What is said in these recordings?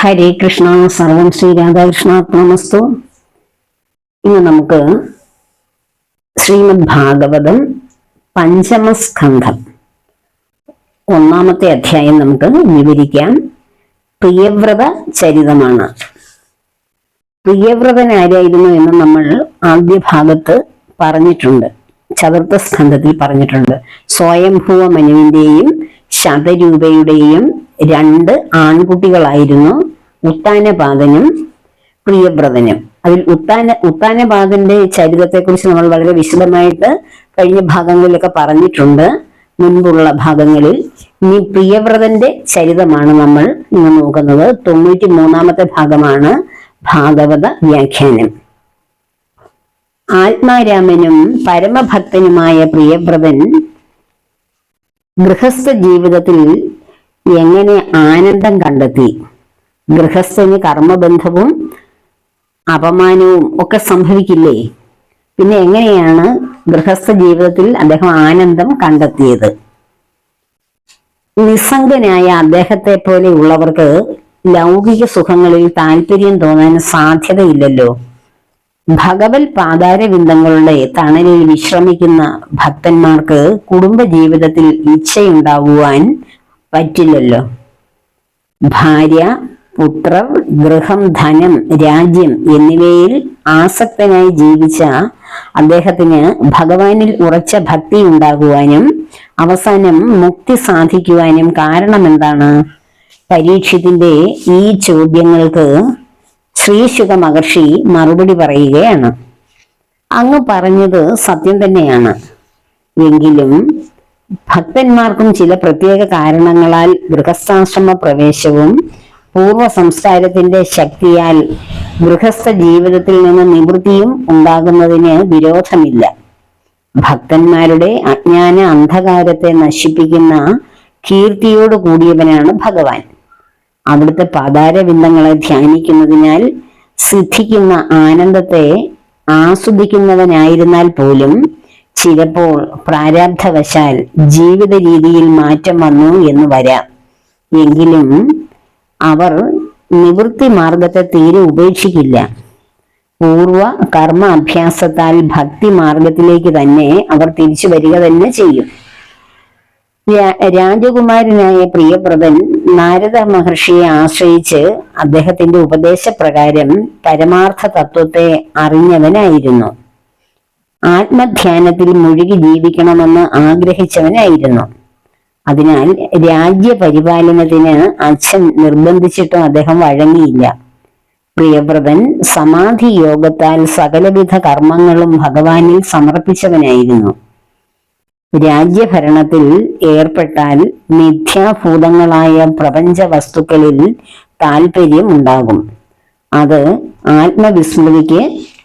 ഹരേ കൃഷ്ണ സർവം ശ്രീ രാധാകൃഷ്ണാത്മസ്തു ഇന്ന് നമുക്ക് ശ്രീമദ് ഭാഗവതം പഞ്ചമസ്കന്ധം. ഒന്നാമത്തെ അധ്യായം നമുക്ക് വിവരിക്കാം. പ്രിയവ്രത ചരിതമാണ്. പ്രിയവ്രതൻ ആരായിരുന്നു എന്ന് നമ്മൾ ആദ്യ ഭാഗത്ത് പറഞ്ഞിട്ടുണ്ട്. ചതുർത്ഥ സ്കന്ധത്തിൽ പറഞ്ഞിട്ടുണ്ട്. സ്വയംഭൂവ മനുവിന്റെയും ശതരൂപയുടെയും രണ്ട് ആൺകുട്ടികളായിരുന്നു ഉത്താനപാതനും പ്രിയവ്രതനും. അതിൽ ഉത്താന ഉത്താനപാദന്റെ ചരിത്രത്തെക്കുറിച്ച് നമ്മൾ വളരെ വിശദമായിട്ട് കഴിഞ്ഞ ഭാഗങ്ങളിലൊക്കെ പറഞ്ഞിട്ടുണ്ട്. മുൻപുള്ള ഭാഗങ്ങളിൽ ഇനി പ്രിയവ്രതന്റെ ചരിതമാണ് നമ്മൾ ഇന്ന് നോക്കുന്നത്. തൊണ്ണൂറ്റി മൂന്നാമത്തെ ഭാഗമാണ് ഭാഗവത വ്യാഖ്യാനം. ആത്മാരാമനും പരമഭക്തനുമായ പ്രിയവ്രതൻ ഗൃഹസ്ഥ ജീവിതത്തിൽ എങ്ങനെ ആനന്ദം കണ്ടെത്തി? ഗൃഹസ്ഥന് കർമ്മബന്ധവും അപമാനവും ഒക്കെ സംഭവിക്കില്ലേ? പിന്നെ എങ്ങനെയാണ് ഗൃഹസ്ഥ ജീവിതത്തിൽ അദ്ദേഹം ആനന്ദം കണ്ടെത്തിയത്? നിസ്സംഗനായ അദ്ദേഹത്തെ പോലെ ഉള്ളവർക്ക് ലൗകിക സുഖങ്ങളിൽ താല്പര്യം തോന്നാൻ സാധ്യതയില്ലല്ലോ. ഭഗവത് പാതാരവിന്ദങ്ങളുടെ തണലിൽ വിശ്രമിക്കുന്ന ഭക്തന്മാർക്ക് കുടുംബ ജീവിതത്തിൽ ഇച്ഛയുണ്ടാകുവാൻ പറ്റില്ലല്ലോ. ഭാര്യ പുത്രർ ഗൃഹം ധനം രാജ്യം എന്നിവയിൽ ആസക്തനായി ജീവിച്ച അദ്ദേഹത്തിന് ഭഗവാനിൽ ഉറച്ച ഭക്തി ഉണ്ടാകുവാനും അവസാനം മുക്തി സാധിക്കുവാനും കാരണം എന്താണ് പരീക്ഷത്തിന്റെ ഈ ചോദ്യങ്ങൾക്ക് ശ്രീശുഖ മഹർഷി മറുപടി പറയുകയാണ്. അങ്ങ് പറഞ്ഞത് സത്യം തന്നെയാണ്. എങ്കിലും ഭക്തന്മാർക്കും ചില പ്രത്യേക കാരണങ്ങളാൽ ഗൃഹസ്ഥാശ്രമ പ്രവേശവും പൂർവ സംസ്കാരത്തിന്റെ ശക്തിയാൽ ഗൃഹസ്ഥ ജീവിതത്തിൽ നിന്ന് നിവൃത്തിയും ഉണ്ടാകുന്നതിന് വിരോധമില്ല. ഭക്തന്മാരുടെ അജ്ഞാന അന്ധകാരത്തെ നശിപ്പിക്കുന്ന കീർത്തിയോട് കൂടിയവനാണ് ഭഗവാൻ. അവിടുത്തെ പാതാരവിന്ദങ്ങളെ ധ്യാനിക്കുന്നതിനാൽ സിദ്ധിക്കുന്ന ആനന്ദത്തെ ആസ്വദിക്കുന്നവനായിരുന്നാൽ പോലും ചിലപ്പോൾ പ്രാരാബ്ധവശാൽ ജീവിത രീതിയിൽ മാറ്റം വന്നു എന്ന് വരാം. എങ്കിലും അവർ നിവൃത്തി മാർഗത്തെ തീരെ ഉപേക്ഷിക്കില്ല. പൂർവ കർമ്മ അഭ്യാസത്താൽ ഭക്തി മാർഗത്തിലേക്ക് തന്നെ അവർ തിരിച്ചു വരിക തന്നെ ചെയ്യും. രാജകുമാരനായ പ്രിയപ്രദൻ നാരദ മഹർഷിയെ ആശ്രയിച്ച് അദ്ദേഹത്തിന്റെ ഉപദേശപ്രകാരം പരമാർത്ഥ തത്വത്തെ അറിഞ്ഞവനായിരുന്നു. ആത്മധ്യാനത്തിൽ മുഴുകി ജീവിക്കണമെന്ന് ആഗ്രഹിച്ചവനായിരുന്നു. അതിനാൽ രാജ്യപരിപാലനത്തിന് അച്ഛൻ നിർബന്ധിച്ചിട്ടും അദ്ദേഹം വഴങ്ങിയില്ല. പ്രിയവ്രതൻ സമാധി യോഗത്താൽ സകലവിധ കർമ്മങ്ങളും ഭഗവാനിൽ സമർപ്പിച്ചവനായിരുന്നു. രാജ്യഭരണത്തിൽ ഏർപ്പെട്ടാൽ മിഥ്യാഭൂതങ്ങളായ പ്രപഞ്ച വസ്തുക്കളിൽ താല്പര്യം ഉണ്ടാകും അത് ആത്മവിസ്മൃതിക്ക്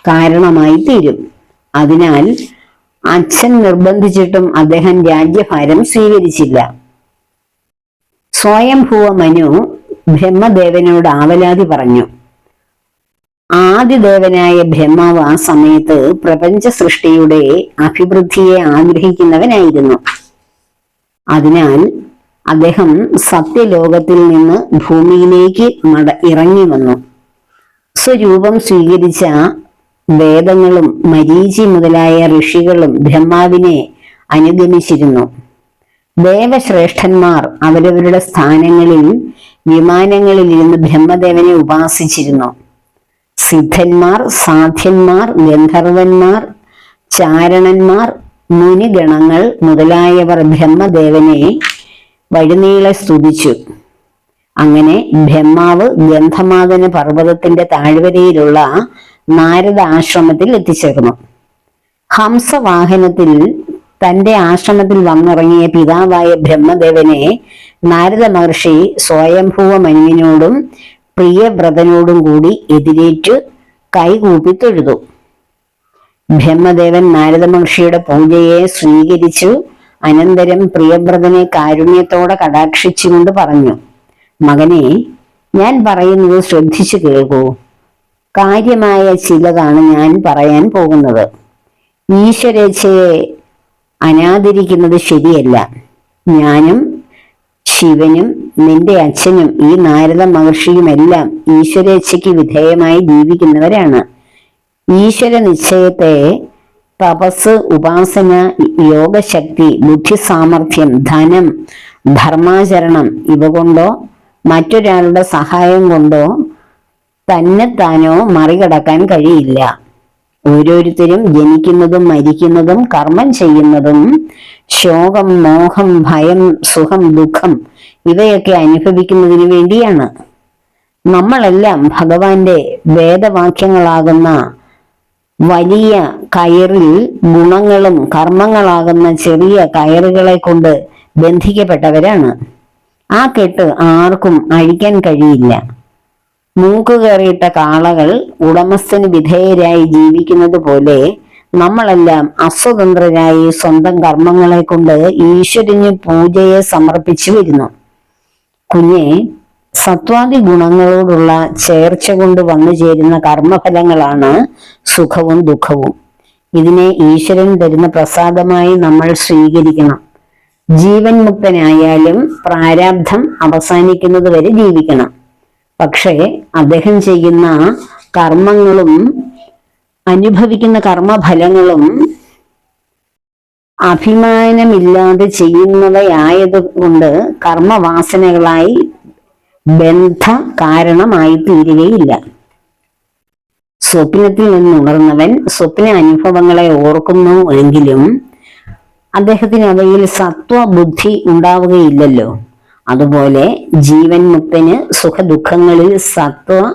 കാരണമായി തീരും. അതിനാൽ അച്ഛൻ നിർബന്ധിച്ചിട്ടും അദ്ദേഹം രാജ്യഭാരം സ്വീകരിച്ചില്ല. സ്വയംഭൂവ മനു ബ്രഹ്മദേവനോട് ആവലാതി പറഞ്ഞു. ആദിദേവനായ ബ്രഹ്മാവ് ആ സമയത്ത് പ്രപഞ്ച സൃഷ്ടിയുടെ അഭിവൃദ്ധിയെ ആഗ്രഹിക്കുന്നവനായിരുന്നു. അതിനാൽ അദ്ദേഹം സത്യലോകത്തിൽ നിന്ന് ഭൂമിയിലേക്ക് മട ഇറങ്ങി വന്നു. സ്വരൂപം സ്വീകരിച്ച വേദങ്ങളും മരീചി മുതലായ ഋഷികളും ബ്രഹ്മാവിനെ അനുഗമിച്ചിരുന്നു. ദേവശ്രേഷ്ഠന്മാർ അവരവരുടെ സ്ഥാനങ്ങളിൽ വിമാനങ്ങളിൽ ഇരുന്ന് ബ്രഹ്മദേവനെ ഉപാസിച്ചിരുന്നു. സിദ്ധന്മാർ സാധ്യന്മാർ ഗന്ധർവന്മാർ ചാരണന്മാർ മുനിഗണങ്ങൾ മുതലായവർ ബ്രഹ്മദേവനെ വഴിനീളെ സ്തുതിച്ചു. അങ്ങനെ ബ്രഹ്മാവ് ഗന്ധമാകന പർവതത്തിന്റെ താഴ്വരയിലുള്ള നാരദ ആശ്രമത്തിൽ എത്തിച്ചേർന്നു. ഹംസവാഹനത്തിൽ തന്റെ ആശ്രമത്തിൽ വന്നിറങ്ങിയ പിതാവായ ബ്രഹ്മദേവനെ നാരദ മഹർഷി സ്വയംഭൂവ മനുവിനോടും പ്രിയവ്രതനോടും കൂടി എതിരേറ്റ് കൈകൂപ്പി തൊഴുതു. ബ്രഹ്മദേവൻ നാരദ മഹർഷിയുടെ പൂജയെ സ്വീകരിച്ചു. അനന്തരം പ്രിയവ്രതനെ കാരുണ്യത്തോടെ കടാക്ഷിച്ചുകൊണ്ട് പറഞ്ഞു മകനെ ഞാൻ പറയുന്നത് ശ്രദ്ധിച്ചു കേൾക്കൂ. കാര്യമായ ചിലതാണ് ഞാൻ പറയാൻ പോകുന്നത്. ഈശ്വരേച്ഛയെ അനാദരിക്കുന്നത് ശരിയല്ല. ഞാനും ശിവനും നിന്റെ അച്ഛനും ഈ നാരദ മഹർഷിയുമെല്ലാം ഈശ്വരേച്ഛയ്ക്ക് വിധേയമായി ജീവിക്കുന്നവരാണ്. ഈശ്വര നിശ്ചയത്തെ തപസ് ഉപാസന യോഗശക്തി ബുദ്ധി സാമർഥ്യം ധനം ധർമാചരണം ഇവ കൊണ്ടോ മറ്റൊരാളുടെ സഹായം കൊണ്ടോ തന്നെത്താനോ മറികടക്കാൻ കഴിയില്ല. ഓരോരുത്തരും ജനിക്കുന്നതും മരിക്കുന്നതും കർമ്മം ചെയ്യുന്നതും ശോകം മോഹം ഭയം സുഖം ദുഃഖം ഇവയൊക്കെ അനുഭവിക്കുന്നതിന് വേണ്ടിയാണ്. നമ്മളെല്ലാം ഭഗവാന്റെ വേദവാക്യങ്ങളാകുന്ന വലിയ കയറിൽ ഗുണങ്ങളും കർമ്മങ്ങളാകുന്ന ചെറിയ കയറുകളെ കൊണ്ട് ബന്ധിക്കപ്പെട്ടവരാണ്. ആ കെട്ട് ആർക്കും അഴിക്കാൻ കഴിയില്ല. മൂക്ക് കയറിയിട്ട കാളകൾ ഉടമസ്ഥന് വിധേയരായി ജീവിക്കുന്നത് പോലെ നമ്മളെല്ലാം അസ്വതന്ത്രരായി സ്വന്തം കർമ്മങ്ങളെ കൊണ്ട് ഈശ്വരന് പൂജയെ സമർപ്പിച്ചു വരുന്നു. കുഞ്ഞെ സത്വാദി ഗുണങ്ങളോടുള്ള ചേർച്ച കൊണ്ട് വന്നു ചേരുന്ന കർമ്മഫലങ്ങളാണ് സുഖവും ദുഃഖവും. ഇതിനെ ഈശ്വരൻ തരുന്ന പ്രസാദമായി നമ്മൾ സ്വീകരിക്കണം. ജീവൻ മുക്തനായാലും പ്രാരാബ്ധം അവസാനിക്കുന്നത് വരെ ജീവിക്കണം. പക്ഷേ അദ്ദേഹം ചെയ്യുന്ന കർമ്മങ്ങളും അനുഭവിക്കുന്ന കർമ്മഫലങ്ങളും അഭിമാനമില്ലാതെ ചെയ്യുന്നവയായത് കൊണ്ട് കർമ്മവാസനകളായി ബന്ധ കാരണമായി തീരുകയില്ല സ്വപ്നത്തിൽ നിന്നുണർന്നവൻ സ്വപ്ന അനുഭവങ്ങളെ ഓർക്കുന്നു എങ്കിലും അദ്ദേഹത്തിന് അവയിൽ സത്വബുദ്ധി ഉണ്ടാവുകയില്ലല്ലോ. അതുപോലെ ജീവൻ മുക്തന് സുഖദുഃഖങ്ങളിൽ സത്വ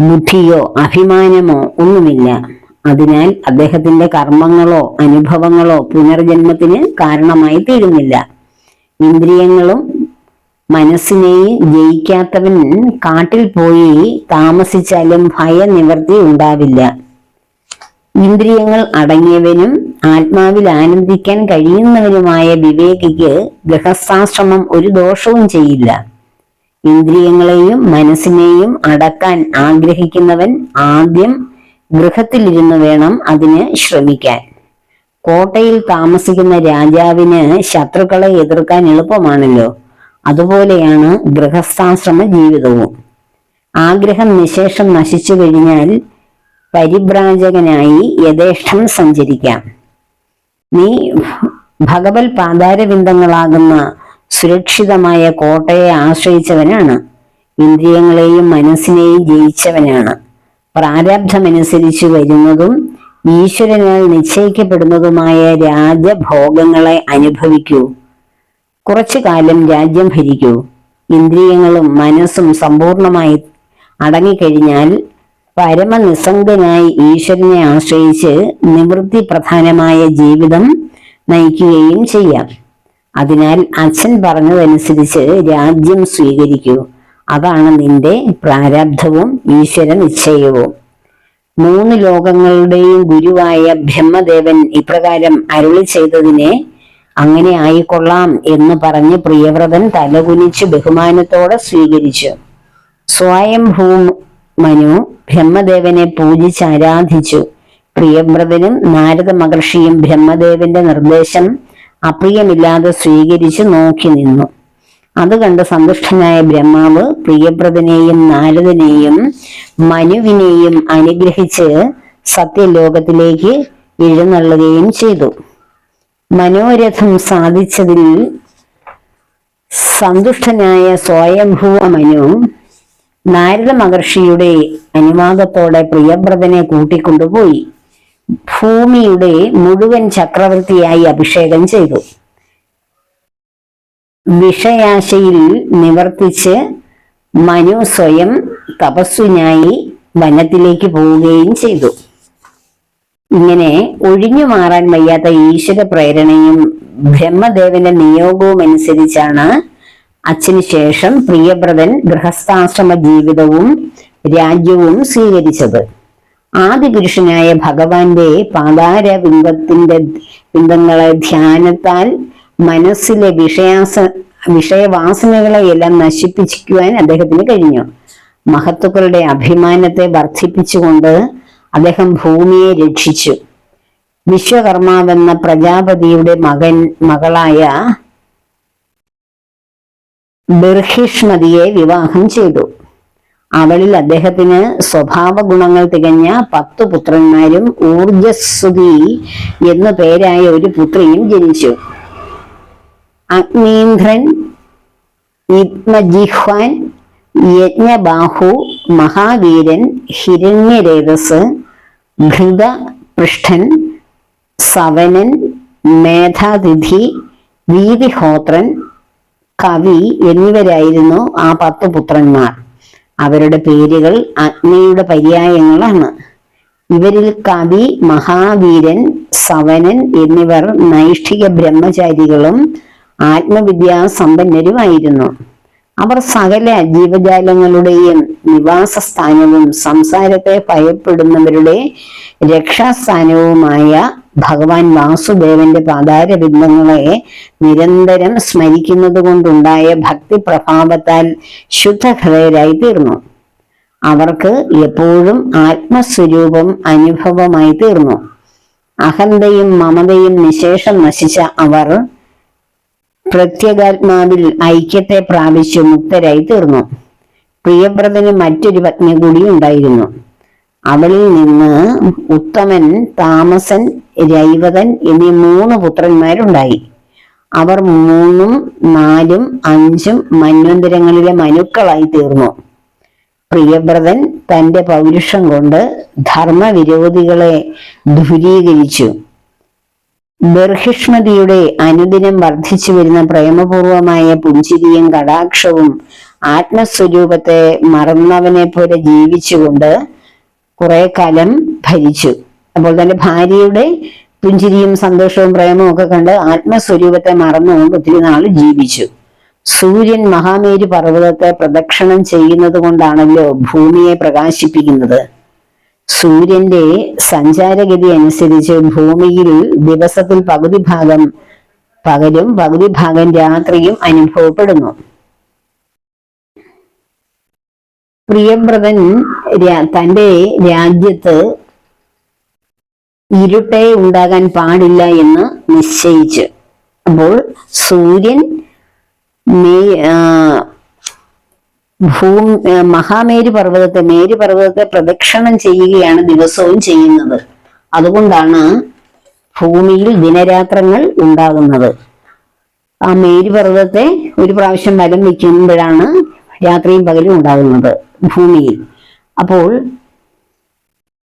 ബുദ്ധിയോ അഭിമാനമോ ഒന്നുമില്ല. അതിനാൽ അദ്ദേഹത്തിന്റെ കർമ്മങ്ങളോ അനുഭവങ്ങളോ പുനർജന്മത്തിന് കാരണമായി തീരുന്നില്ല. ഇന്ദ്രിയങ്ങളും മനസ്സിനെയും ജയിക്കാത്തവൻ കാട്ടിൽ പോയി താമസിച്ചാലും ഭയനിവൃത്തി ഉണ്ടാവില്ല. ഇന്ദ്രിയങ്ങൾ അടങ്ങിയവനും ആത്മാവിൽ ആനന്ദിക്കാൻ കഴിയുന്നവനുമായ വിവേകിക്ക് ഗൃഹസ്ഥാശ്രമം ഒരു ദോഷവും ചെയ്യില്ല. ഇന്ദ്രിയങ്ങളെയും മനസ്സിനെയും അടക്കാൻ ആഗ്രഹിക്കുന്നവൻ ആദ്യം ഗൃഹത്തിലിരുന്ന് വേണം അതിന് ശ്രമിക്കാൻ. കോട്ടയിൽ താമസിക്കുന്ന രാജാവിന് ശത്രുക്കളെ എതിർക്കാൻ എളുപ്പമാണല്ലോ. അതുപോലെയാണ് ഗൃഹസ്ഥാശ്രമ ജീവിതവും. ആഗ്രഹം നിശേഷം നശിച്ചു കഴിഞ്ഞാൽ പരിഭ്രാജകനായി യഥേഷ്ടം സഞ്ചരിക്കാം. നീ ഭഗവത് പാതാരവിന്ദങ്ങളാകുന്ന സുരക്ഷിതമായ കോട്ടയെ ആശ്രയിച്ചവനാണ്. ഇന്ദ്രിയങ്ങളെയും മനസ്സിനെയും ജയിച്ചവനാണ്. പ്രാരബ്ധമനുസരിച്ച് വരുന്നതും ഈശ്വരനാൽ നിശ്ചയിക്കപ്പെടുന്നതുമായ രാജഭോഗങ്ങളെ അനുഭവിക്കൂ. കുറച്ചു കാലം രാജ്യം ഭരിക്കൂ. ഇന്ദ്രിയങ്ങളും മനസ്സും സമ്പൂർണമായി അടങ്ങിക്കഴിഞ്ഞാൽ പരമനിസ്സംഗനായി ഈശ്വരനെ ആശ്രയിച്ച് നിവൃത്തി പ്രധാനമായ ജീവിതം നയിക്കുകയും ചെയ്യാം. അതിനാൽ അച്ഛൻ പറഞ്ഞതനുസരിച്ച് രാജ്യം സ്വീകരിക്കൂ. അതാണ് നിന്റെ പ്രാരാബ്ധവും ഈശ്വര നിശ്ചയവും മൂന്ന് ലോകങ്ങളുടെയും ഗുരുവായ ബ്രഹ്മദേവൻ ഇപ്രകാരം അരുളി ചെയ്തതിനെ അങ്ങനെ ആയിക്കൊള്ളാം എന്ന് പറഞ്ഞ് പ്രിയവ്രതൻ തലകുനിച്ച് ബഹുമാനത്തോടെ സ്വീകരിച്ചു. സ്വയംഭൂ മനു ബ്രഹ്മദേവനെ പൂജിച്ച് ആരാധിച്ചു. പ്രിയവ്രതനും നാരദ മഹർഷിയും ബ്രഹ്മദേവന്റെ നിർദ്ദേശം അപ്രിയമില്ലാതെ സ്വീകരിച്ച് നോക്കി നിന്നു. അത് കണ്ട് സന്തുഷ്ടനായ ബ്രഹ്മാവ് പ്രിയവ്രതനെയും നാരദനെയും മനുവിനെയും അനുഗ്രഹിച്ച് സത്യലോകത്തിലേക്ക് എഴുന്നള്ളുകയും ചെയ്തു. മനോരഥം സാധിച്ചതിൽ സന്തുഷ്ടനായ സ്വയംഭൂവ മനു നാരദ മഹർഷിയുടെ അനുവാദത്തോടെ പ്രിയവ്രതനെ കൂട്ടിക്കൊണ്ടുപോയി. ഭൂമിയുടെ മുഴുവൻ ചക്രവർത്തിയായി അഭിഷേകം ചെയ്തു. വിഷയാശയിൽ നിവർത്തിച്ച് മനു സ്വയം തപസ്വിനായി വനത്തിലേക്ക് പോവുകയും ചെയ്തു. ഇങ്ങനെ ഒഴിഞ്ഞു മാറാൻ വയ്യാത്ത ഈശ്വര പ്രേരണയും ബ്രഹ്മദേവന്റെ നിയോഗവും അനുസരിച്ചാണ് അച്ഛന് ശേഷം പ്രിയവ്രതൻ ഗൃഹസ്ഥാശ്രമ ജീവിതവും രാജ്യവും സ്വീകരിച്ചത്. ആദിപുരുഷനായ ഭഗവാന്റെ പാതാര ബിംബത്തിന്റെ ബിംബങ്ങളെ ധ്യാനത്താൽ മനസ്സിലെ വിഷയാസ വിഷയവാസനകളെ എല്ലാം നശിപ്പിക്കുവാൻ അദ്ദേഹത്തിന് കഴിഞ്ഞു. മഹത്തുക്കളുടെ അഭിമാനത്തെ വർദ്ധിപ്പിച്ചുകൊണ്ട് അദ്ദേഹം ഭൂമിയെ രക്ഷിച്ചു. വിശ്വകർമാവെന്ന പ്രജാപതിയുടെ മകൻ മകളായ ബർഹിഷ്മതിയെ വിവാഹം ചെയ്തു. അവളിൽ അദ്ദേഹത്തിന് സ്വഭാവ ഗുണങ്ങൾ തികഞ്ഞ പത്തു പുത്രന്മാരും ഊർജസ്വതി എന്നു പേരായ ഒരു പുത്രിയും ജനിച്ചു. അഗ്നീന്ദ്രൻ യുഗ്മജിഹ്വാൻ യജ്ഞബാഹു മഹാവീരൻ ഹിരണ്യരേതസ് ഘൃതപൃഷ്ഠൻ സവനൻ മേധാതിഥി വീതിഹോത്രൻ കവി എന്നിവരായിരുന്നു ആ പത്ത് പുത്രന്മാർ. അവരുടെ പേരുകൾ അഗ്നിയുടെ പര്യായങ്ങളാണ്. ഇവരിൽ കവി മഹാവീരൻ സവനൻ എന്നിവർ നൈഷ്ഠിക ബ്രഹ്മചാരികളും ആത്മവിദ്യാ സമ്പന്നരുമായിരുന്നു. അവർ സകല ജീവജാലങ്ങളുടെയും നിവാസസ്ഥാനവും സംസാരത്തെ ഭയപ്പെടുന്നവരുടെ രക്ഷാസ്ഥാനവുമായ ഭഗവാൻ വാസുദേവന്റെ പാതാരബിന്ദങ്ങളെ നിരന്തരം സ്മരിക്കുന്നത് കൊണ്ടുണ്ടായ ഭക്തി പ്രഭാവത്താൽ ശുദ്ധഹൃദയരായി തീർന്നു. അവർക്ക് എപ്പോഴും ആത്മസ്വരൂപം അനുഭവമായി തീർന്നു. അഹന്തയും മമതയും നിശേഷം നശിച്ച അവർ പ്രത്യേകാത്മാവിൽ ഐക്യത്തെ പ്രാപിച്ച് മുക്തരായി തീർന്നു. പ്രിയവ്രതന് മറ്റൊരു പത്നി കൂടി ഉണ്ടായിരുന്നു. അവളിൽ നിന്ന് ഉത്തമൻ താമസൻ രൈവതൻ എന്നീ മൂന്ന് പുത്രന്മാരുണ്ടായി. അവർ മൂന്നും നാലും അഞ്ചും മന്വന്തരങ്ങളിലെ മനുക്കളായി തീർന്നു. പ്രിയവ്രതൻ തന്റെ പൗരുഷം കൊണ്ട് ധർമ്മവിരോധികളെ ദുരീകരിച്ചു. ബർഹിഷ്മതിയുടെ അനുദിനം വർദ്ധിച്ചു വരുന്ന പ്രേമപൂർവമായ പുഞ്ചിരിയും കടാക്ഷവും ആത്മസ്വരൂപത്തെ മറന്നവനെ പോലെ ജീവിച്ചുകൊണ്ട് കുറെ കാലം ഭരിച്ചു. അപ്പോൾ തന്നെ ഭാര്യയുടെ പുഞ്ചിരിയും സന്തോഷവും പ്രേമവും ഒക്കെ കണ്ട് ആത്മസ്വരൂപത്തെ മറന്നുകൊണ്ട് ഒത്തിരി നാൾ ജീവിച്ചു. സൂര്യൻ മഹാമേരു പർവതത്തെ പ്രദക്ഷിണം ചെയ്യുന്നത് കൊണ്ടാണല്ലോ ഭൂമിയെ പ്രകാശിപ്പിക്കുന്നത്. സൂര്യന്റെ സഞ്ചാരഗതി അനുസരിച്ച് ഭൂമിയിൽ ദിവസത്തിൽ പകുതി ഭാഗം പകലും പകുതി ഭാഗം രാത്രിയും അനുഭവപ്പെടുന്നു. പ്രിയവ്രതൻ തന്റെ രാജ്യത്ത് ഇരുട്ടേ ഉണ്ടാകാൻ പാടില്ല എന്ന് നിശ്ചയിച്ചു. അപ്പോൾ സൂര്യൻ ഭൂ മഹാമേരു പർവതത്തെ മേരു പർവതത്തെ പ്രദക്ഷിണം ചെയ്യുകയാണ് ദിവസവും ചെയ്യുന്നത്. അതുകൊണ്ടാണ് ഭൂമിയിൽ ദിനരാത്രങ്ങൾ ഉണ്ടാകുന്നത്. ആ മേരു പർവതത്തെ ഒരു പ്രാവശ്യം വലം വയ്ക്കുമ്പോഴാണ് രാത്രിയും പകലും ഉണ്ടാകുന്നത് ഭൂമിയിൽ. അപ്പോൾ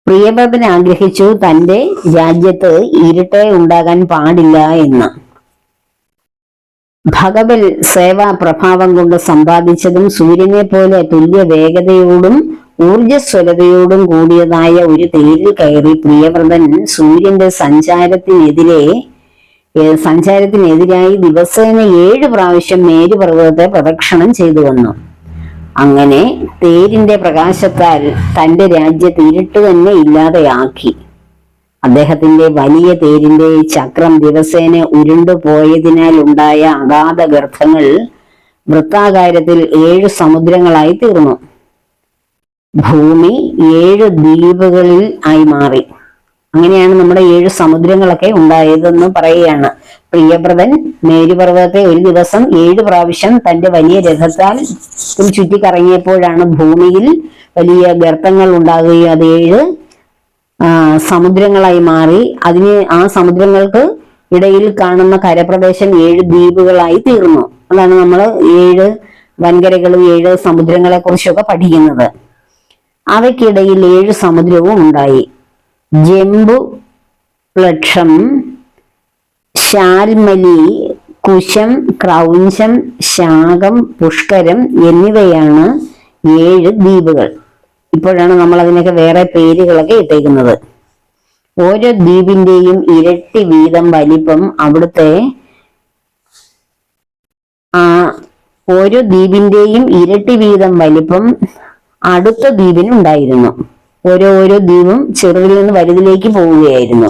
പ്രിയഭദ്രൻ ആഗ്രഹിച്ചു തന്റെ രാജ്യത്ത് ഇരുട്ടെ ഉണ്ടാകാൻ പാടില്ല എന്ന്. ഭഗവൽ സേവാ പ്രഭാവം കൊണ്ട് സമ്പാദിച്ചതും സൂര്യനെ പോലെ തുല്യ വേഗതയോടും ഊർജസ്വലതയോടും കൂടിയതായ ഒരു തേരിൽ കയറി പ്രിയവ്രതൻ സൂര്യന്റെ സഞ്ചാരത്തിനെതിരെ സഞ്ചാരത്തിനെതിരായി ദിവസേന ഏഴ് പ്രാവശ്യം മേരുപർവതത്തെ പ്രദക്ഷിണം ചെയ്തു വന്നു. അങ്ങനെ തേരിന്റെ പ്രകാശത്താൽ തന്റെ രാജ്യത്ത് ഇരുട്ട് തന്നെ ഇല്ലാതെയാക്കി. അദ്ദേഹത്തിന്റെ വലിയ തേരിന്റെ ചക്രം ദിവസേന ഉരുണ്ടു പോയതിനാൽ ഉണ്ടായ അഗാധ ഗർഭങ്ങൾ വൃത്താകാരത്തിൽ ഏഴ് സമുദ്രങ്ങളായി തീർന്നു. ഭൂമി ഏഴ് ദ്വീപുകളിൽ ആയി മാറി. അങ്ങനെയാണ് നമ്മുടെ ഏഴ് സമുദ്രങ്ങളൊക്കെ ഉണ്ടായതെന്ന് പറയുകയാണ്. പ്രിയപ്രദൻ മേരുപർവതത്തെ ഒരു ദിവസം ഏഴ് പ്രാവശ്യം തന്റെ വലിയ രഥത്താൽ ചുറ്റിക്കറങ്ങിയപ്പോഴാണ് ഭൂമിയിൽ വലിയ ഗർത്തങ്ങൾ ഉണ്ടാകുകയും അത് ഏഴ് സമുദ്രങ്ങളായി മാറി. അതിന് ആ സമുദ്രങ്ങൾക്ക് ഇടയിൽ കാണുന്ന കരപ്രദേശം ഏഴ് ദ്വീപുകളായി തീർന്നു. അതാണ് നമ്മൾ ഏഴ് വൻകരകളും ഏഴ് സമുദ്രങ്ങളെ കുറിച്ചൊക്കെ പഠിക്കുന്നത്. അവയ്ക്കിടയിൽ ഏഴ് സമുദ്രവും ഉണ്ടായി. ജംബു പ്ലക്ഷം ശാൽമലി കുശം ക്രൗഞ്ചം ശാഖം പുഷ്കരം എന്നിവയാണ് ഏഴ് ദ്വീപുകൾ. ഇപ്പോഴാണ് നമ്മൾ അതിനൊക്കെ വേറെ പേരുകളൊക്കെ ഇട്ടേക്കുന്നത്. ഓരോ ദ്വീപിന്റെയും ഇരട്ടി വീതം വലിപ്പം അവിടുത്തെ ആ ഓരോ ദ്വീപിന്റെയും ഇരട്ടി വീതം വലിപ്പം അടുത്ത ദ്വീപിനുണ്ടായിരുന്നു. ഓരോ ഓരോ ദ്വീപും ചെറുതിൽ നിന്ന് വലുതിലേക്ക് പോവുകയായിരുന്നു.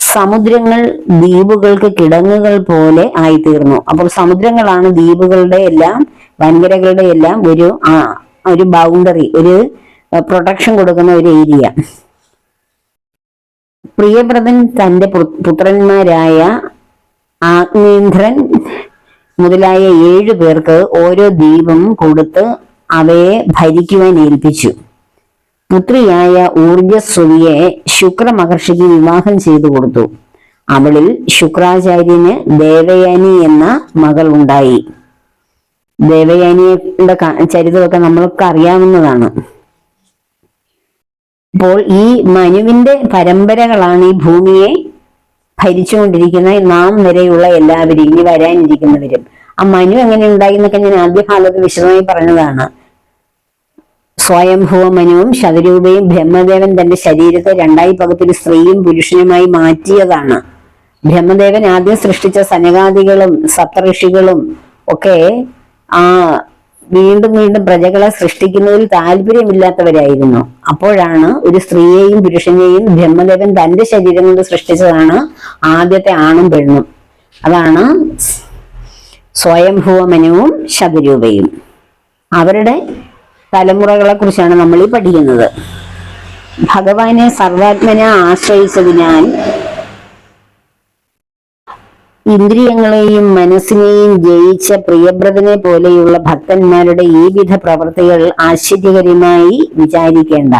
സമുദ്രങ്ങൾ ദ്വീപുകൾക്ക് കിടങ്ങുകൾ പോലെ ആയിത്തീർന്നു. അപ്പോൾ സമുദ്രങ്ങളാണ് ദ്വീപുകളുടെ എല്ലാം വൻകരകളുടെ എല്ലാം ഒരു ഒരു ബൗണ്ടറി ഒരു പ്രൊട്ടക്ഷൻ കൊടുക്കുന്ന ഒരു ഏരിയ പ്രിയവ്രതൻ തന്റെ പുത്രന്മാരായ ആഗ്നേന്ദ്രൻ മുതലായ ഏഴു പേർക്ക് ഓരോ ദ്വീപും കൊടുത്ത് അവയെ ഭരിക്കുവാൻ ഏൽപ്പിച്ചു. പുത്രിയായ ഊർജസ്വതിയെ ശുക്രമഹർഷിക്ക് വിവാഹം ചെയ്തു കൊടുത്തു. അവളിൽ ശുക്രാചാര്യന് ദേവയാനി എന്ന മകൾ ഉണ്ടായി. ദേവയാനിയുടെ ചരിത്രമൊക്കെ നമ്മൾക്ക് അറിയാവുന്നതാണ്. അപ്പോൾ ഈ മനുവിന്റെ പരമ്പരകളാണ് ഈ ഭൂമിയെ ഭരിച്ചുകൊണ്ടിരിക്കുന്ന നാം വരെയുള്ള എല്ലാവരും ഇനി വരാനിരിക്കുന്നവരും. ആ മനു എങ്ങനെ ഉണ്ടായി എന്നൊക്കെ ഞാൻ ആദ്യ ഭാഗത്ത് വിശദമായി പറഞ്ഞതാണ്. സ്വയംഭുവ മനുവും ശതരൂപയും ബ്രഹ്മദേവൻ തന്റെ ശരീരത്തെ രണ്ടായി പകുത്തൊരു സ്ത്രീയും പുരുഷനുമായി മാറ്റിയതാണ്. ബ്രഹ്മദേവൻ ആദ്യം സൃഷ്ടിച്ച സനകാദികളും സപ്തഋഷികളും ഒക്കെ ആ വീണ്ടും വീണ്ടും പ്രജകളെ സൃഷ്ടിക്കുന്നതിൽ താല്പര്യമില്ലാത്തവരായിരുന്നു. അപ്പോഴാണ് ഒരു സ്ത്രീയെയും പുരുഷനെയും ബ്രഹ്മദേവൻ തന്റെ ശരീരം കൊണ്ട് സൃഷ്ടിച്ചതാണ് ആദ്യത്തെ ആണും പെണ്ണും. അതാണ് സ്വയംഭൂമനവും മനുവും ശതരൂപയും അവരുടെ തലമുറകളെ കുറിച്ചാണ് നമ്മൾ ഈ പഠിക്കുന്നത്. ഭഗവാനെ സർവാത്മനെ ആശ്രയിച്ചതിനാൽ ഇന്ദ്രിയങ്ങളെയും മനസ്സിനെയും ജയിച്ച പ്രിയബ്രതനെ പോലെയുള്ള ഭക്തന്മാരുടെ ഈ വിധ പ്രവൃത്തികൾ ആശ്ചര്യകരമായി വിചാരിക്കേണ്ട.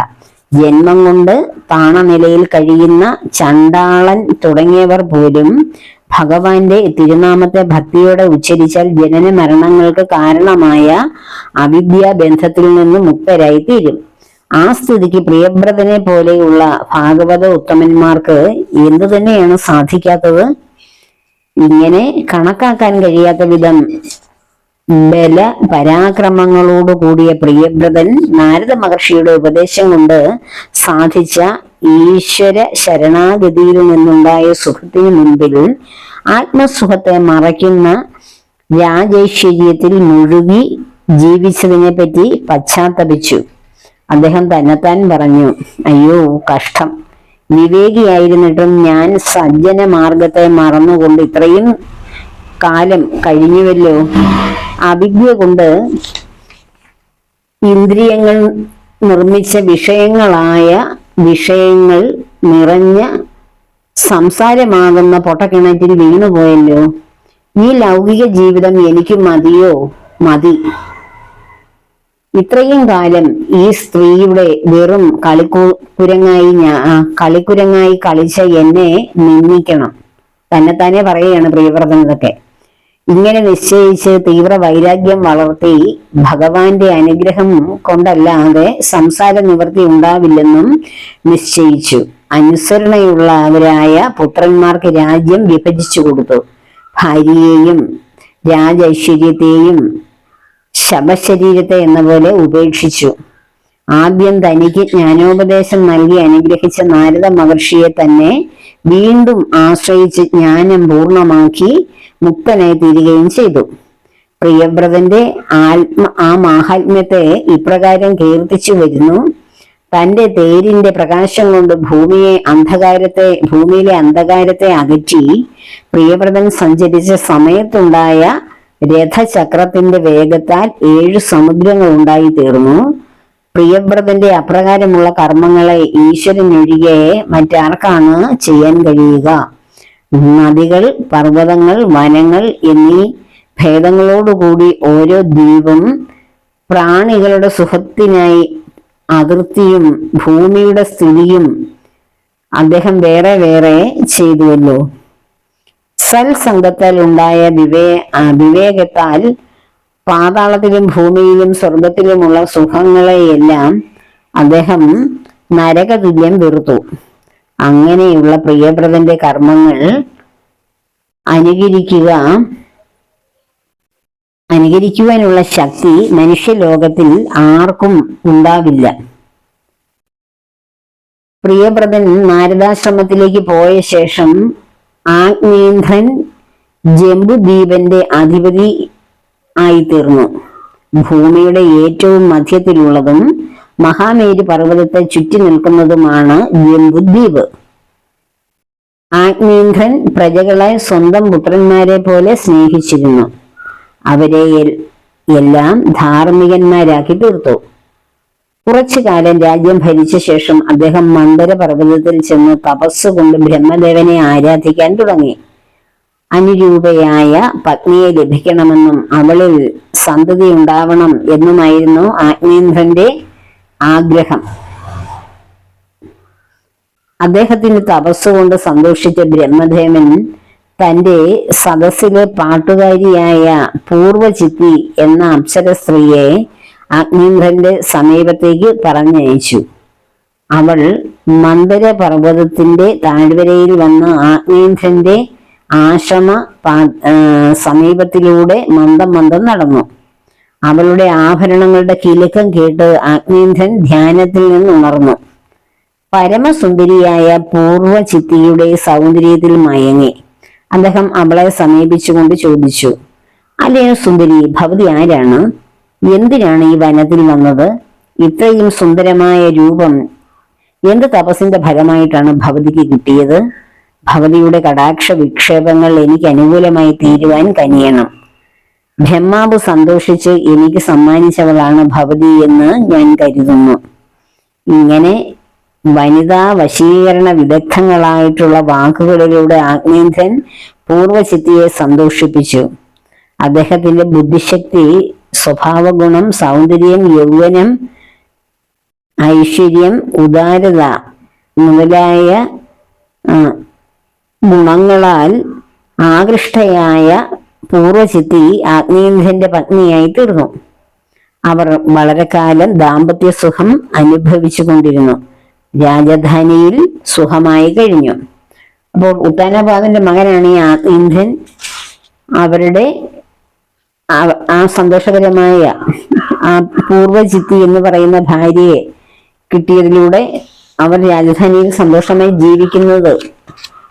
ജന്മം കൊണ്ട് താണനിലയിൽ കഴിയുന്ന ചണ്ടാളൻ തുടങ്ങിയവർ പോലും ഭഗവാന്റെ തിരുനാമത്തെ ഭക്തിയോടെ ഉച്ചരിച്ചാൽ ജനന മരണങ്ങൾക്ക് കാരണമായ അവിദ്യാ ബന്ധത്തിൽ നിന്ന് മുക്തരായി തീരും. ആ സ്ഥിതിക്ക് പ്രിയവ്രതനെ പോലെയുള്ള ഭാഗവത ഉത്തമന്മാർക്ക് എന്തു തന്നെയാണ് സാധിക്കാത്തത്? ഇങ്ങനെ കണക്കാക്കാൻ കഴിയാത്ത വിധം ബല പരാക്രമങ്ങളോട് കൂടിയ പ്രിയവ്രതൻ നാരദ മഹർഷിയുടെ ഉപദേശം കൊണ്ട് സാധിച്ച ഈശ്വര ശരണാഗതിയിൽ നിന്നുണ്ടായ സുഖത്തിന് മുൻപിൽ ആത്മസുഖത്തെ മറയ്ക്കുന്ന രാജൈശ്വര്യത്തിൽ മുഴുകി ജീവിച്ചതിനെ പറ്റി പശ്ചാത്തപിച്ചു. അദ്ദേഹം തന്നെത്താൻ പറഞ്ഞു അയ്യോ കഷ്ടം. വിവേകിയായിരുന്നിട്ടും ഞാൻ സജ്ജന മാർഗത്തെ മറന്നുകൊണ്ട് ഇത്രയും കാലം കഴിഞ്ഞുവല്ലോ. അവിദ്യ കൊണ്ട് ഇന്ദ്രിയങ്ങൾ നിർമ്മിച്ച വിഷയങ്ങളായ വിഷയങ്ങൾ നിറഞ്ഞ സംസാരമാകുന്ന പൊട്ടക്കിണറ്റിൽ വീണുപോയല്ലോ ഈ ലൗകിക ജീവിതം എനിക്ക് മതിയോ? മതി. ഇത്രയും കാലം ഈ സ്ത്രീയുടെ വെറും കളിക്കുരങ്ങായി ഞാ കളിക്കുരങ്ങായി കളിച്ച എന്നെ നിന്ദിക്കണം. തന്നെത്താനെ പറയുകയാണ് പ്രിയവ്രതൻ ഇതൊക്കെ ഇങ്ങനെ നിശ്ചയിച്ച് തീവ്ര വൈരാഗ്യം വളർത്തി ഭഗവാന്റെ അനുഗ്രഹം കൊണ്ടല്ലാതെ സംസാര നിവൃത്തി ഉണ്ടാവില്ലെന്നും നിശ്ചയിച്ചു. അനുസരണയുള്ളവരായ പുത്രന്മാർക്ക് രാജ്യം വിഭജിച്ചു കൊടുത്തു. ഭാര്യയെയും രാജൈശ്വര്യത്തെയും ശവശരീരത്തെ എന്ന പോലെ ഉപേക്ഷിച്ചു. ആദ്യം തനിക്ക് ജ്ഞാനോപദേശം നൽകി അനുഗ്രഹിച്ച നാരദ മഹർഷിയെ തന്നെ വീണ്ടും ആശ്രയിച്ച് ജ്ഞാനം പൂർണമാക്കി മുക്തനായി തീരുകയും ചെയ്തു. പ്രിയവ്രതന്റെ ആത്മ ആ മാഹാത്മ്യത്തെ ഇപ്രകാരം കീർത്തിച്ചു വരുന്നു. തന്റെ തേരിന്റെ പ്രകാശം കൊണ്ട് ഭൂമിയെ അന്ധകാരത്തെ ഭൂമിയിലെ അന്ധകാരത്തെ അകറ്റി പ്രിയവ്രതൻ സഞ്ചരിച്ച സമയത്തുണ്ടായ രഥചക്രത്തിന്റെ വേഗത്താൽ ഏഴ് സമുദ്രങ്ങൾ ഉണ്ടായി തീർന്നു പ്രിയവ്രതന്റെ അപ്രകാരമുള്ള കർമ്മങ്ങളെ ഈശ്വരനൊഴികെ മറ്റാർക്കാണ് ചെയ്യാൻ കഴിയുക? നദികൾ പർവതങ്ങൾ വനങ്ങൾ എന്നീ ഭേദങ്ങളോടുകൂടി ഓരോ ദ്വീപും പ്രാണികളുടെ സുഖത്തിനായി അതിർത്തിയും ഭൂമിയുടെ സ്ഥിതിയും അദ്ദേഹം വേറെ വേറെ ചെയ്തുവല്ലോ. സൽസംഗത്താൽ ഉണ്ടായ വിവേ വിവേകത്താൽ പാതാളത്തിലും ഭൂമിയിലും സ്വർഗത്തിലുമുള്ള സുഖങ്ങളെയെല്ലാം അദ്ദേഹം നരകതുല്യം വെറുത്തു. അങ്ങനെയുള്ള പ്രിയപ്രദന്റെ കർമ്മങ്ങൾ അനുകരിക്കുക അനുകരിക്കുവാനുള്ള ശക്തി മനുഷ്യലോകത്തിൽ ആർക്കും ഉണ്ടാവില്ല. പ്രിയപ്രദൻ നാരദാശ്രമത്തിലേക്ക് പോയ ശേഷം ആഗ്നേന്ദ്രൻ ജംബുദ്വീപന്റെ അധിപതി ആയിത്തീർന്നു. ഭൂമിയുടെ ഏറ്റവും മധ്യത്തിലുള്ളതും മഹാമേരി പർവതത്തെ ചുറ്റി നിൽക്കുന്നതുമാണ് ജംബുദ്വീപ് ആഗ്നേന്ദ്രൻ പ്രജകളെ സ്വന്തം പുത്രന്മാരെ പോലെ സ്നേഹിച്ചിരുന്നു. അവരെ എല്ലാം ധാർമ്മികന്മാരാക്കി തീർത്തു. കുറച്ചു കാലം രാജ്യം ഭരിച്ച ശേഷം അദ്ദേഹം മന്ദര പർവതത്തിൽ ചെന്ന് തപസ്സുകൊണ്ട് ബ്രഹ്മദേവനെ ആരാധിക്കാൻ തുടങ്ങി. അനുരൂപയായ പത്നിയെ ലഭിക്കണമെന്നും അവളിൽ സന്തതി ഉണ്ടാവണം എന്നുമായിരുന്നു ആഗ്നേന്ദ്രന്റെ ആഗ്രഹം. അദ്ദേഹത്തിന്റെ തപസ്സുകൊണ്ട് സന്തോഷിച്ച ബ്രഹ്മദേവൻ തന്റെ സദസ്സിലെ പാട്ടുകാരിയായ പൂർവചിത്തി എന്ന അപ്സര സ്ത്രീയെ അഗ്നീന്ദ്രന്റെ സമീപത്തേക്ക് പറഞ്ഞയച്ചു. അവൾ മന്ദര പർവതത്തിന്റെ താഴ്വരയിൽ വന്ന് ആഗ്നേന്ദ്രന്റെ ആശ്രമ സമീപത്തിലൂടെ മന്ദം മന്ദം നടന്നു. അവളുടെ ആഭരണങ്ങളുടെ കിലുക്കം കേട്ട് ആഗ്നേന്ദ്രൻ ധ്യാനത്തിൽ നിന്ന് ഉണർന്നു പരമസുന്ദരിയായ പൂർവചിത്തിയുടെ സൗന്ദര്യത്തിൽ മയങ്ങി. അദ്ദേഹം അവളെ സമീപിച്ചുകൊണ്ട് ചോദിച്ചു അല്ലയോ സുന്ദരി ഭവതി ആരാണ്? എന്തിനാണ് ഈ വനത്തിൽ വന്നത്? ഇത്രയും സുന്ദരമായ രൂപം എന്ത് തപസിന്റെ ഫലമായിട്ടാണ് ഭവതിക്ക് കിട്ടിയത്? ഭവതിയുടെ കടാക്ഷ വിക്ഷേപങ്ങൾ എനിക്ക് അനുകൂലമായി തീരുവാൻ കനിയണം. ബ്രഹ്മാവ് സന്തോഷിച്ച് എനിക്ക് സമ്മാനിച്ചവളാണ് ഭവതി എന്ന് ഞാൻ കരുതുന്നു. ഇങ്ങനെ വനിതാ വശീകരണ വിദഗ്ധങ്ങളായിട്ടുള്ള വാക്കുകളിലൂടെ ആഗ്നേന്ദ്രൻ പൂർവചിത്തിയെ സന്തോഷിപ്പിച്ചു. അദ്ദേഹത്തിന്റെ ബുദ്ധിശക്തി സ്വഭാവഗുണം സൗന്ദര്യം യൗവനം ഐശ്വര്യം ഉദാരത മുതലായ ഗുണങ്ങളാൽ ആകൃഷ്ടയായ പൂർവചിത്തി ആഗ്നേന്ദ്രന്റെ പത്നിയായി തീർന്നു അവർ വളരെ കാലം ദാമ്പത്യ സുഖം അനുഭവിച്ചു കൊണ്ടിരുന്നു രാജധാനിയിൽ സുഖമായി കഴിഞ്ഞു. അപ്പോൾ ഉത്താനപാദന്റെ മകനാണ് ഈ ആഗ്നേന്ദ്രൻ. അവരുടെ ആ സന്തോഷകരമായ ആ പൂർവചിത്തി എന്ന് പറയുന്ന ഭാര്യയെ കിട്ടിയതിലൂടെ അവർ രാജധാനിയിൽ സന്തോഷമായി ജീവിക്കുന്നത്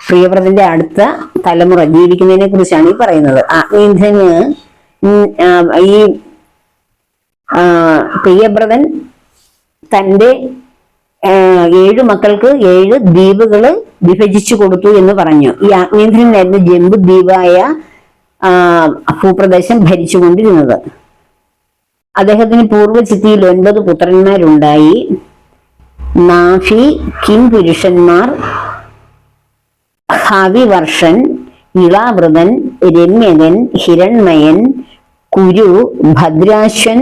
പ്രിയവ്രതന്റെ അടുത്ത തലമുറ ജീവിക്കുന്നതിനെ കുറിച്ചാണ് ഈ പറയുന്നത്. ആത്മീന്ധന് ഈ പ്രിയവ്രതൻ തന്റെ ഏഴ് മക്കൾക്ക് ഏഴ് ദ്വീപുകൾ വിഭജിച്ചു കൊടുത്തു എന്ന് പറഞ്ഞു. ഈ ആഗ്നേന്ദ്രനായിരുന്നു ജംബു ദ്വീപായ ഭൂപ്രദേശം ഭരിച്ചുകൊണ്ടിരുന്നത്. അദ്ദേഹത്തിന് പൂർവചിത്തിയിൽ ഒൻപത് പുത്രന്മാരുണ്ടായി. നാഫി കിം പുരുഷന്മാർ ഹവിവർഷൻ ഇളാവൃതൻ രമ്യകൻ ഹിരൺമയൻ കുരു ഭദ്രാശ്വൻ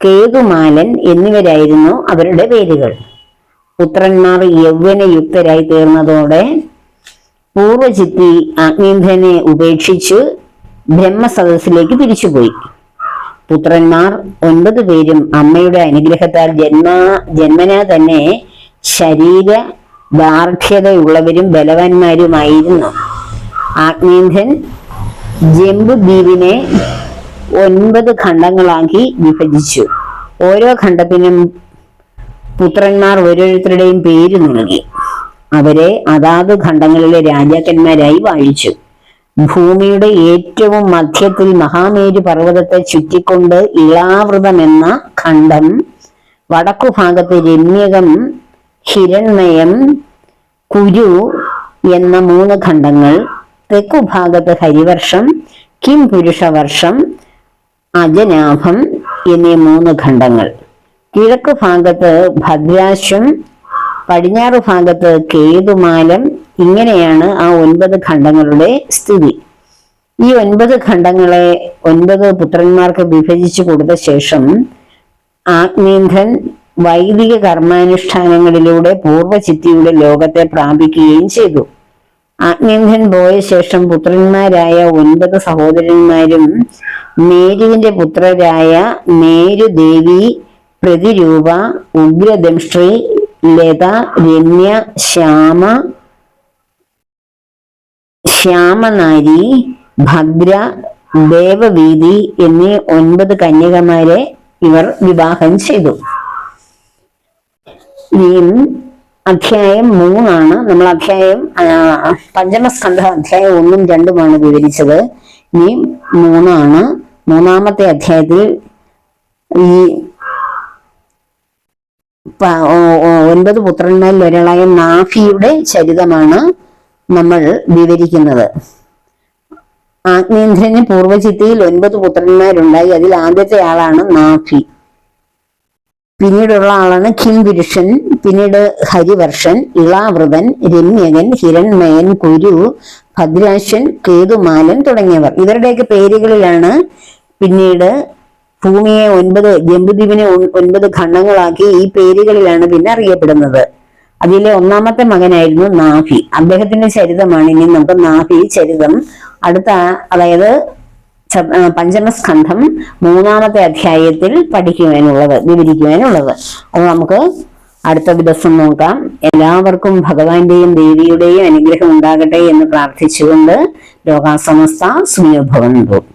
കേതുമാലൻ എന്നിവരായിരുന്നു അവരുടെ പേരുകൾ. പുത്രന്മാർ യൗവനയുക്തരായി തീർന്നതോടെ പൂർവചിത്തി അഗ്നീന്ദ്രനെ ഉപേക്ഷിച്ച് ബ്രഹ്മസദസ്സിലേക്ക് തിരിച്ചുപോയി. പുത്രന്മാർ ഒൻപത് പേരും അമ്മയുടെ അനുഗ്രഹത്താൽ ജന്മ ജന്മനാ തന്നെ ശരീര ദാർഢ്യതയുള്ളവരും ബലവാന്മാരുമായിരുന്നു. ആഗ്നേന്ദ്രൻ ജംബുദ്വീപിനെ ഒൻപത് ഖണ്ഡങ്ങളാക്കി വിഭജിച്ചു. ഓരോ ഖണ്ഡത്തിനും പുത്രന്മാർ ഓരോരുത്തരുടെയും പേര് നൽകി. അവരെ അതാത് ഖണ്ഡങ്ങളിലെ രാജാക്കന്മാരായി വാഴിച്ചു. ഭൂമിയുടെ ഏറ്റവും മധ്യത്തിൽ മഹാമേരു പർവതത്തെ ചുറ്റിക്കൊണ്ട് ഇളാവൃതം എന്ന ഖണ്ഡം വടക്കു ഭാഗത്ത് രമ്യകം ഹിരൺമയം കുരു എന്ന മൂന്ന് ഖണ്ഡങ്ങൾ തെക്കുഭാഗത്ത് ഹരിവർഷം കിം പുരുഷവർഷം അജനാഭം എന്നീ മൂന്ന് ഖണ്ഡങ്ങൾ. കിഴക്ക് ഭാഗത്ത് ഭദ്രാശ്വം പടിഞ്ഞാറ് ഭാഗത്ത് കേതുമാലം ഇങ്ങനെയാണ് ആ ഒൻപത് ഖണ്ഡങ്ങളുടെ സ്ഥിതി. ഈ ഒൻപത് ഖണ്ഡങ്ങളെ ഒൻപത് പുത്രന്മാർക്ക് വിഭജിച്ചു കൊടുത്ത ശേഷം ആഗ്നേന്ദ്രൻ വൈദിക കർമാനുഷ്ഠാനങ്ങളിലൂടെ പൂർവചിത്തിയുടെ ലോകത്തെ പ്രാപിക്കുകയും ചെയ്തു. ആജ്ഞന്ധൻ പോയ ശേഷം പുത്രന്മാരായ ഒൻപത് സഹോദരന്മാരും മേരുവിന്റെ പുത്രരായ മേരുദേവി പ്രതിരൂപ ഉഗ്രദംശ്രീ ലത രമ്യ ശ്യാമ ശ്യാമനാരി ഭദ്ര ദേവവീതി എന്നീ ഒൻപത് കന്യകമാരെ ഇവർ വിവാഹം ചെയ്തു. അധ്യായം മൂന്നാണ്. നമ്മൾ അധ്യായം പഞ്ചമസ്കന്ധ അധ്യായം ഒന്നും രണ്ടുമാണ് വിവരിച്ചത്. ഇനി മൂന്നാണ്. മൂന്നാമത്തെ അധ്യായത്തിൽ ഈ ഒൻപത് പുത്രന്മാരിൽ ഒരാളായ നാഫിയുടെ ചരിതമാണ് നമ്മൾ വിവരിക്കുന്നത്. ആഗ്നേന്ദ്രന് പൂർവചിത്തിയിൽ ഒൻപത് പുത്രന്മാരുണ്ടായി. അതിൽ ആദ്യത്തെ ആളാണ് നാഫി. പിന്നീടുള്ള ആളാണ് കിംപുരുഷൻ പിന്നീട് ഹരിവർഷൻ ഇളാവൃതൻ രമ്യകൻ ഹിരൺമയൻ കുരു ഭദ്രാശൻ കേതുമാലൻ തുടങ്ങിയവർ. ഇവരുടെയൊക്കെ പേരുകളിലാണ് പിന്നീട് ഭൂമിയെ ഒൻപത് ജംബുദ്വീപിനെ ഒൻ- ഒൻപത് ഖണ്ഡങ്ങളാക്കി ഈ പേരുകളിലാണ് പിന്നെ അറിയപ്പെടുന്നത്. അതിലെ ഒന്നാമത്തെ മകനായിരുന്നു നാഫി അദ്ദേഹത്തിന്റെ ചരിതമാണ് ഇനി നമുക്ക് നാഫി ചരിതം. അടുത്ത അതായത് പഞ്ചമസ്കന്ധം മൂന്നാമത്തെ അധ്യായത്തിൽ പഠിക്കുവാനുള്ളത് വിവരിക്കുവാനുള്ളത്. അത് നമുക്ക് അടുത്ത ദിവസം നോക്കാം. എല്ലാവർക്കും ഭഗവാന്റെയും ദേവിയുടെയും അനുഗ്രഹം ഉണ്ടാകട്ടെ എന്ന് പ്രാർത്ഥിച്ചുകൊണ്ട് ലോകാസമസ്ത സുഖഭവന്തു